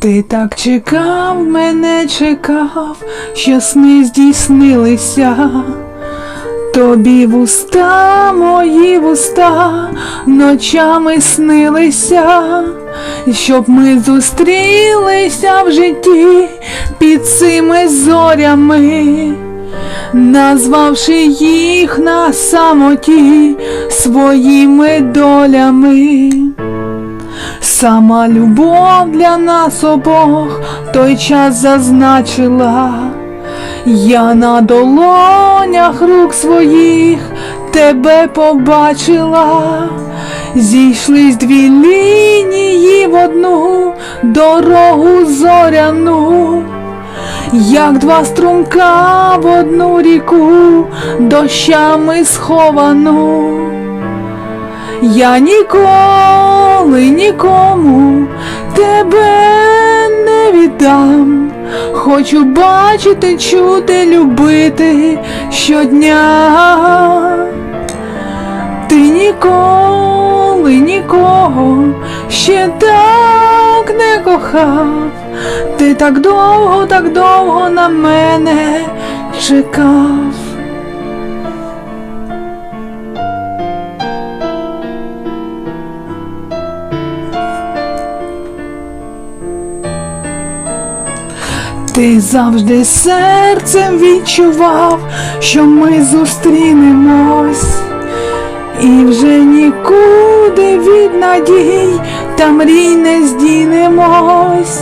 Ти так чекав, мене чекав, що сни здійснилися. Тобі вуста, мої вуста, ночами снилися, щоб ми зустрілися в житті під цими зорями, назвавши їх на самоті своїми долями. Сама любов для нас обох той час зазначила. Я на долонях рук своїх тебе побачила, зійшлись дві лінії в одну дорогу зоряну, як два струмка в одну ріку дощами сховану. Я ніколи нікому тебе не віддам. Хочу бачити, чути, любити щодня. Ти ніколи нікого ще так не кохав. Ти так довго, так довго на мене чекав. Ти завжди серцем відчував, що ми зустрінемось, і вже нікуди від надій та мрій не здінемось.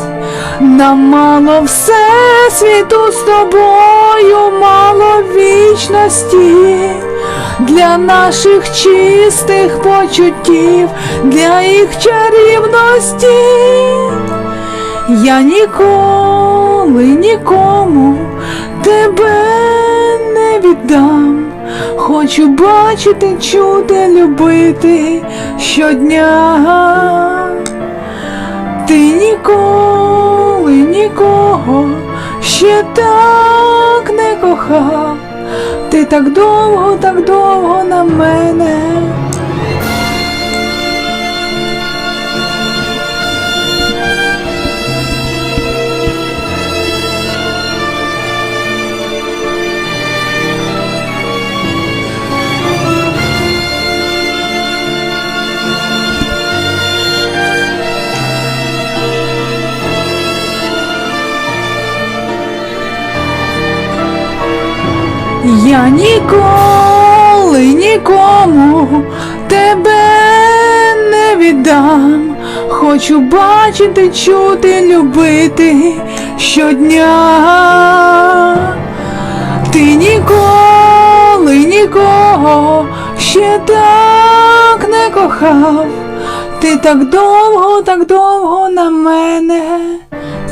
Нам мало всесвіту з тобою, мало вічності для наших чистих почуттів, для їх чарівності. Я ніколи нікому тебе не віддам. Хочу бачити, чути, любити щодня. Ти ніколи нікого ще так не кохав. Ти так довго, так довго на мене. Я ніколи нікому тебе не віддам. Хочу бачити, чути, любити щодня. Ти ніколи нікого ще так не кохав. Ти так довго, так довго на мене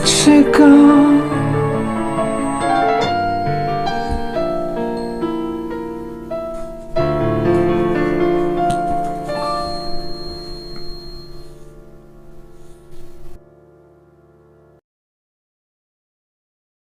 чекав.